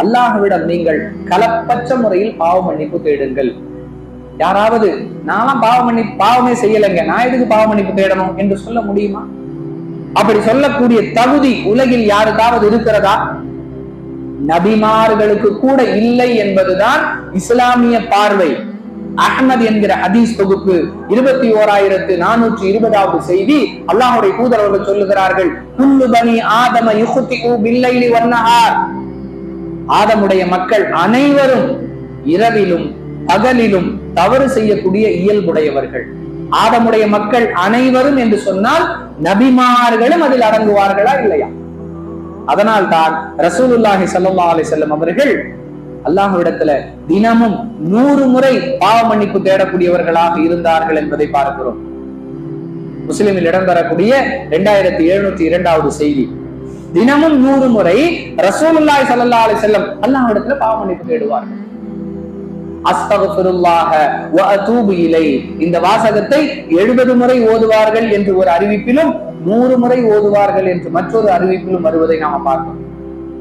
அல்லாஹுவிடம் நீங்கள் கலப்பற்ற முறையில் பாவ மன்னிப்பு தேடுங்கள். யாராவது நானும் பாவ மன்னிப்பு பாவமே செய்யலைங்க. நான் எதுக்கு பாவ மன்னிப்பு தேடணும் என்று சொல்ல முடியுமா? அப்படி சொல்லக்கூடிய தகுதி உலகில் யாருக்காவது இருக்கிறதா? நபிமார்களுக்கு கூட இல்லை என்பதுதான் இஸ்லாமிய பார்வை. அகமது என்கிற ஹதீஸ் தொகுப்பு இருபத்தி ஓராயிரத்து நானூற்றி இருபதாவது செய்தி அல்லாஹுடைய தூதர் அவர்கள் சொல்லுகிறார்கள் குல்லு பனி ஆதம யுஹ்திஉ பில்லைலி ஆதமுடைய மக்கள் அனைவரும் இரவிலும் பகலிலும் தவறு செய்யக்கூடிய இயல்புடையவர்கள். ஆதமுடைய மக்கள் அனைவரும் என்று சொன்னால் நபிமார்களும் அதில் அடங்குவார்களா இல்லையா? அதனால் தான் ரசூலுல்லாஹி சல்லா அலி செல்லம் அவர்கள் அல்லாஹ்விடத்துல தினமும் நூறு முறை பாவ மன்னிப்பு தேடக்கூடியவர்களாக இருந்தார்கள் என்பதை பார்க்கிறோம். முஸ்லிமில் இடம்பெறக்கூடிய இரண்டாயிரத்தி எழுநூத்தி இரண்டாவது செய்தி. தினமும் நூறு முறை ரசூலுல்லாய் சல்லா அலி செல்லம் அல்லாஹ்விடத்துல பாவ மன்னிப்பு தேடுவார்கள். இலை. இந்த வாசகத்தை எழுபது முறை ஓதுவார்கள் என்று ஒரு அறிவிப்பிலும் நூறு முறை ஓதுவார்கள் என்று மற்றொரு அறிவிப்பிலும் வருவதை நாம பார்க்கிறோம்.